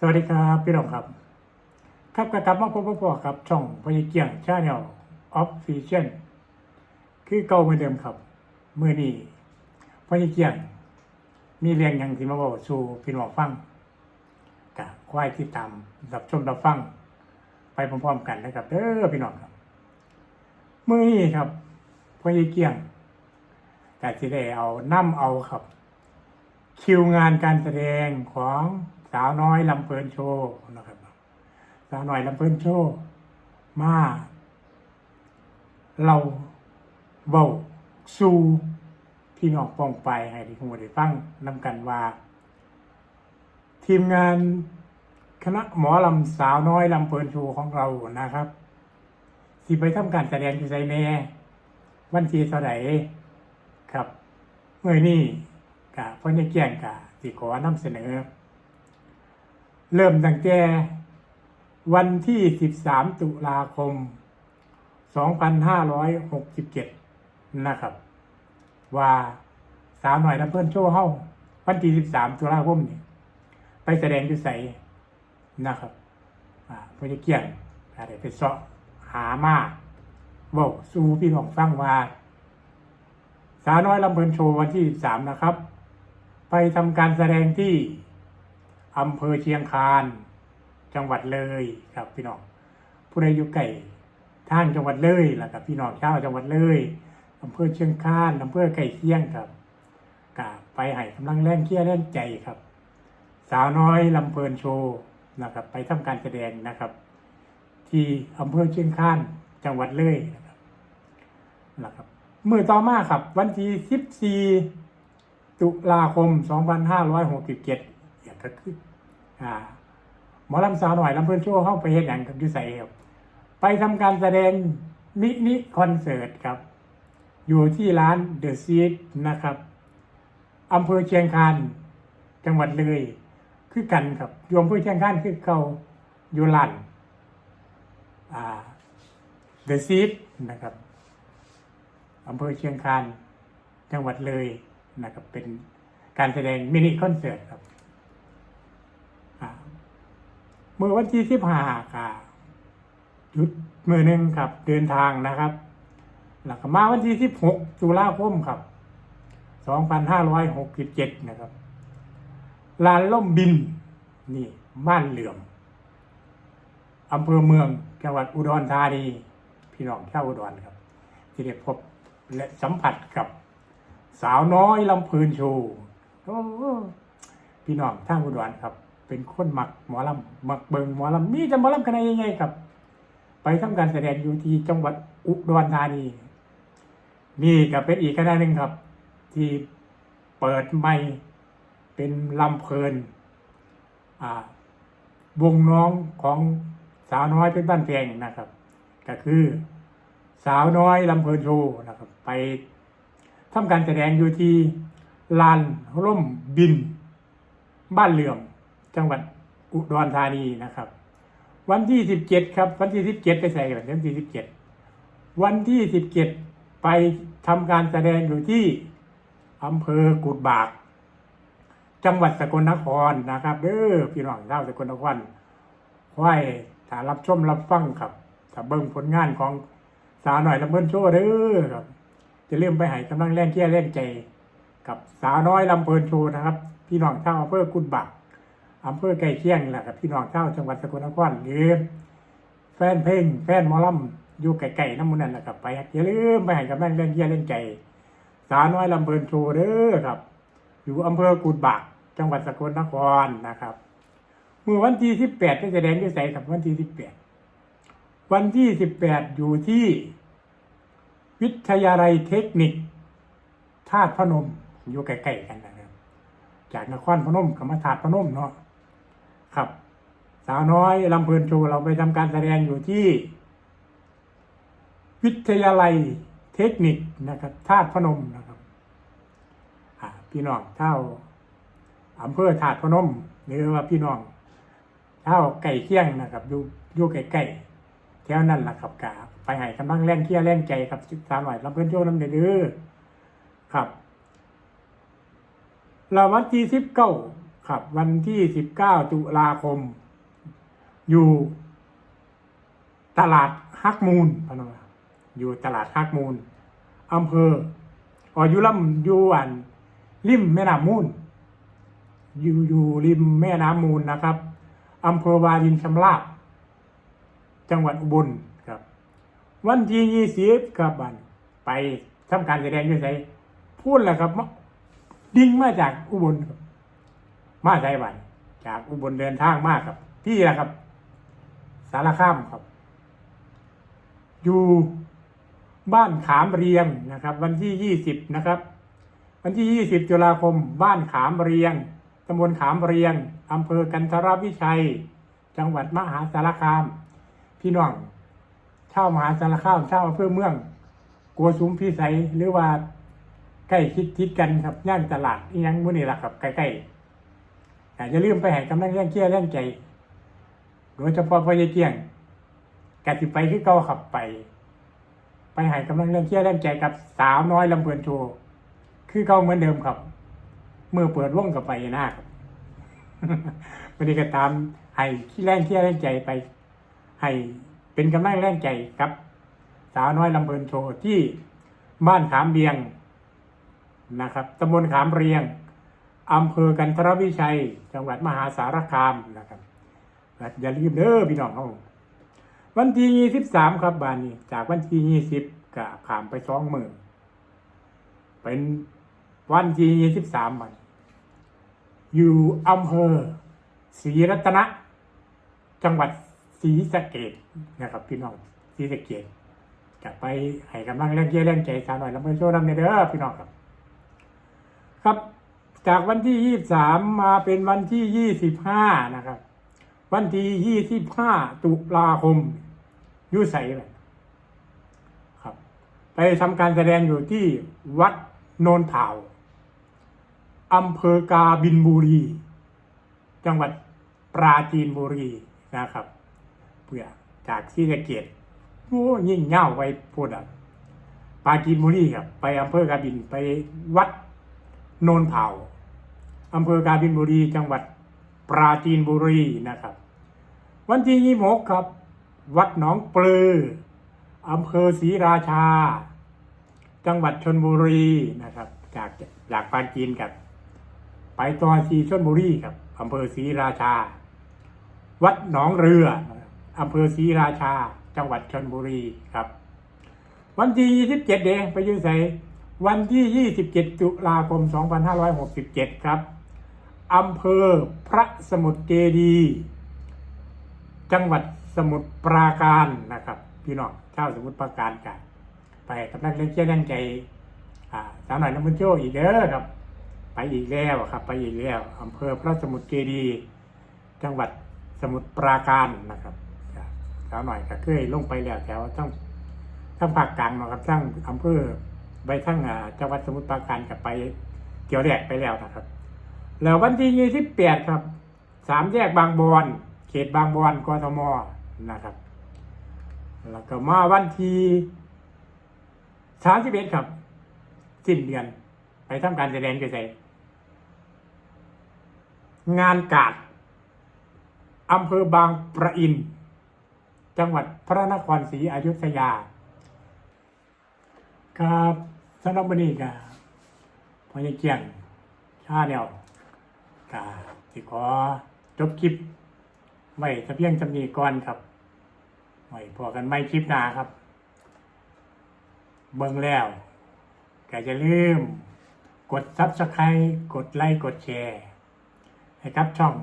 สวัสดีครับพี่น้องครับ ครับกลับมาพบกับพ่อครับช่องพญเกียงชาแนลออฟฟิเชียลคือเก่าเหมือนเดิมครับเมื่อนี้พญเกียง มีเรียงหยังที่มาบอกสู่พี่น้องฟังกะควายที่ตามรับชมรับฟัง ไปพร้อมๆกันนะครับเด้อพี่น้องครับเมื่อนี้ครับพญเกียงกะสิได้เอานํเอาครับ คิวงานการแสดงของ สาวน้อยลำเพลินโชว์นะครับ สาวน้อยลำเพลินโชว์มาเราเบาสู่พี่น้องปองไปให้ที่คงได้ฟังนำกันว่า ทีมงานคณะหมอลำสาวน้อยลำเพลินโชว์ของเรานะครับสิไปทำการแสดงอยู่ไซแน่วันที่เท่าไหร่ครับเมื่อนี้กะพ่อเนี่ยแจ้งกะสิขอนำเสนอ เริ่มตั้งแต่วันที่ 13 ตุลาคม 2567 นะครับ ว่าสาวหน่อยลำเพิ่นโชว์เฮ้าวันที่ 13 ตุลาคมนี่ไปแสดงอยู่ไสนะครับอ่าพ่อเนี่ยเกี่ยงก็ได้ไปเสาะหามาเว้าสู่พี่น้องฟังว่า สาวน้อยลำเพลินโชว์วันที่ 13 นะครับ ไปทำการแสดงที่ อำเภอเชียงคาน จังหวัดเลยครับพี่น้องผู้ใดอยู่ไก่ทางจังหวัดเลยล่ะครับพี่น้องชาวจังหวัดเลยอำเภอเชียงคานอำเภอไก่เคียงครับกะไปให้กำลังแรงเคียแรงใจครับ สาวน้อยลำเพลินโชว์นะครับ ไปทำการแสดงนะครับ ที่อำเภอเชียงคานจังหวัดเลยนะครับนะครับเมื่อต่อมาครับ วันที่14ตุลาคม 2567ก็คือ อ่าหมอลำสาวหน่อยลำเพื่อนโชว์เข้าไปเฮ็ดอย่างกับยุใสครับไปทำการแสดงมินิคอนเสิร์ตครับ อยู่ที่ร้านเดอะซีดนะครับอำเภอเชียงคานจังหวัดเลยคือกันครับยู่อำเภอเชียงคานคือเก่าอยู่ร้านอ่าเดอะซีดนะครับอำเภอเชียงคานจังหวัดเลยนะครับเป็นการแสดงมินิคอนเสิร์ตครับอ่า เมื่อวันที่สิบห้าค่ะหยุดมือหนึ่งครับ เดินทางนะครับแล้วก็มาวันที่สิบหกตุลาคมครับสองพันห้าร้อยหกสิบเจ็ดนะครับลานล่มบิน นี่บ้านเหลื่อมอำเภอเมืองจังหวัดอุดรธานีพี่น้องชาวอุดรครับ ที่ได้พบและสัมผัสกับ สาวน้อยลำพลินโชว์พี่น้องท่างอุดรครับ เป็นคนหมักหมอลำหมักเบิงหมอลำมีแต่หมอลำกันได้ยังไงครับ ไปทำการแสดงอยู่ที่จังหวัดอุดรธานีนี่ก็เป็นอีกคณะหนึ่งครับ ที่เปิดไม่เป็นลำเพลินอ่าวงน้องของสาวน้อยเป็นบ้านเพงนะครับ ก็คือสาวน้อยลำเพลินโชว์นะครับ ไปทำการแสดงอยู่ที่ลานร่มบิน บ้านเหลื่อม จังหวัดอุดรธานีนะครับ วันที่สิบเจ็ดครับวันที่สิบเจ็ดไปใส่กันวันที่สิบเจ็ดวันที่สิบเจ็ดไปทำการแสดงอยู่ที่อำเภอกุดบาก จังหวัดสกลนครนะครับเด้อพี่น้องชาวสกลนครไหว้ถ้ารับชมรับฟังครับถ้าเบิ่งผลงานของสาวหน่อยลำเพิ่นโชว์เด้อครับจะเริ่มไปให้กำลังแรงเที่ยแรงใจ กับสาวน้อยลำเพลินโชว์นะครับ พี่น้องชาวอำเภอกุดบัก อำเภอไก่เคียงแหละครับพี่น้องชาวจังหวัดสกลนครหรือแฟนเพลงแฟนมอลำอยู่ไก่ๆน้ำมันนั่นแหละครับไปอย่าลืมไปให้กำลังแรงเที่ยแรงใจสาวน้อยลำเพลินโชว์เด้อครับ อยู่อำเภอกุดบักจังหวัดสกลนครนะครับเมื่อวันที่สิบแปดจะแสดงที่ไสครับวันที่สิบแปดวันที่สิบแปดอยู่ที่ วิทยาลัยเทคนิคธาตุพนมอยู่ใกล้ๆกันนะครับ จากนครพนมกับมาธาตุพนมเนาะ ครับ สาวน้อยลำเพลินโชว์เราไปทำการแสดงอยู่ที่ วิทยาลัยเทคนิคนะครับธาตุพนมนะครับพี่น้องเท่าอำเภอธาตุพนมหรือว่าพี่น้องเท่าไก่เคียงนะครับอยู่อยู่ใกล้ๆแถวนั้นล่ะครับกาไปให้กำลังแรงเคียแรงใจครับศึกษาหน่อยลำเพลินโชว์น้ำเดือครับแล้ววันที่สิบเก้า ครับ วันที่สิบเก้าตุลาคม อยู่ตลาดฮักมูลพะนว่าอยู่ตลาดฮักมูลอำเภอออยู่ลำอยู่อัน ริมแม่น้ำมูล อยู่อยู่ริมแม่น้ำมูลนะครับอำเภอวารินชำราบจังหวัดอุบลครับ วันที่ยี่สิบครับบันไปทำการแสดงอยู่ไสพูดแหละครับ ดิ่งมาจากอุบลครับ มาไสบันจากอุบลเดินทางมากครับพี่แหละครับ สารคามครับ อยู่บ้านขามเรียงนะครับ วันที่ยี่สิบนะครับ วันที่ยี่สิบตุลาคม บ้านขามเรียงตำบลขามเรียงอำเภอกันทรวิชัย จังหวัดมหาสารคาม พี่น้องเช่ามหาสารคามเช่าวอำเภอเมืองกัวสุมพิสัยหรือว่าใกล้คิดคิดกันครับย่านตลาดอียังมื้อนี้ล่ะครับใกล้ๆ แต่จะลืมไปให้กำลังแรงเชี่ยแรงใจ โดยเฉพาะพ่อใหญ่เกียงกสิไปคือเก่าขับไป ไปให้กำลังแรงเชี่ยแรงใจกับสาวน้อยลำเพลินโชว์คือเก่าเหมือนเดิมครับ เมื่อเปิดวงกับไปนะครับวันนี้ก็ตามให้ขี้แรงเชี่ยแรงใจไป ให้เป็นกำลังแรงใจครับ สาวน้อยลำเพลินโชว์ที่บ้านขามเบียงนะครับตำบลขามเรียง อำเภอกันทรวิชัย จังหวัดมหาสารคามนะครับอย่าลืมเด้อพี่น้องเขาวันที่ยี่สิบสามครับบานนี้ จากวันที่ยี่สิบก็ขามไปสองหมื่นเป็นวันที่ยี่สิบสามวันอยู่อำเภอศรีรัตนะ จังหวัดศรีสะเกดนะครับ พี่น้องศรีสะเกดจะไปให้กำลังแรงเยี่ยแรงใจสาวหน่อยแล้วเพื่อนโชว์นำในเด้อพี่น้องครับ ครับ จากวันที่ยี่สามมาเป็นวันที่ยี่สิบห้านะครับ วันที่ยี่สิบห้าตุลาคมยุใสเลยครับ ไปทำการแสดงอยู่ที่วัดโนนเถาอำเภอกาบินบุรี จังหวัดปราจีนบุรีนะครับ เพื่อจากที่สะเกตโอ้ยิ่งเง่าไปพูดอะปราจีนบุรีครับ ไปอำเภอกาบินไปวัดโนนเผา อำเภอกาบินบุรี จังหวัดปราจีนบุรีนะครับ วันที่ยี่หกครับ วัดหนองปลืออำเภอศรีราชา จังหวัดชนบุรีนะครับ จากจากปราจีนกับ ไปตอนสีชนบุรีครับอำเภอศรีราชา วัดหนองเรืออำเภอศรีราชา จังหวัดชนบุรีครับ วันที่27เดไปยืนใส่วันที่ 27 ตุลาคม 2567 ครับ อำเภอพระสมุทรเจดีย์จังหวัดสมุทรปราการนะครับ พี่น้องชาวสมุทรปราการกันไปกำลังเล่นเชี่ยแรงใจอ่าสาวหน่อยน้ำมันโชอีกเด้อครับ ไปอีกแล้วครับ ไปอีกแล้วอำเภอพระสมุทรเจดีย์จังหวัดสมุทรปราการนะครับสาวหน่อยก็เคยลงไปแล้วแถวทั้งทั้งภาคกลางนะครับทั้งอำเภอไปทั้งจังหวัดสมุทรปราการกับไปเกี่ยวแดกไปแล้วนะครับ แล้ววันที่ยี่สิบแปดครับสามแยกบางบอนเขตบางบอนกทมนะครับ แล้วก็มาวันที่สามสิบเอ็ดครับ สิ้นเดือน ไปทำการแสดงเฉยๆงานกาดอำเภอบางประอิน จังหวัดพระนครศรีอยุธยา ครับสำหรับวันนี้ก็พอจะเกี่ยงชาเดียว ก็สิขอจบคลิปไว้ถ้าเพียงจำนีก่อนครับไว้พอกันไม่คลิปหน้าครับ เบิ่งแล้วก็จะลืม กดซับสไครต์กดไลค์กดแชร์ให้ครับช่อง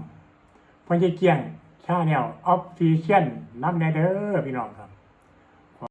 พ่อเจียงชาแนลออฟฟิเชียลน้ำแนเด้อพี่น้องครับ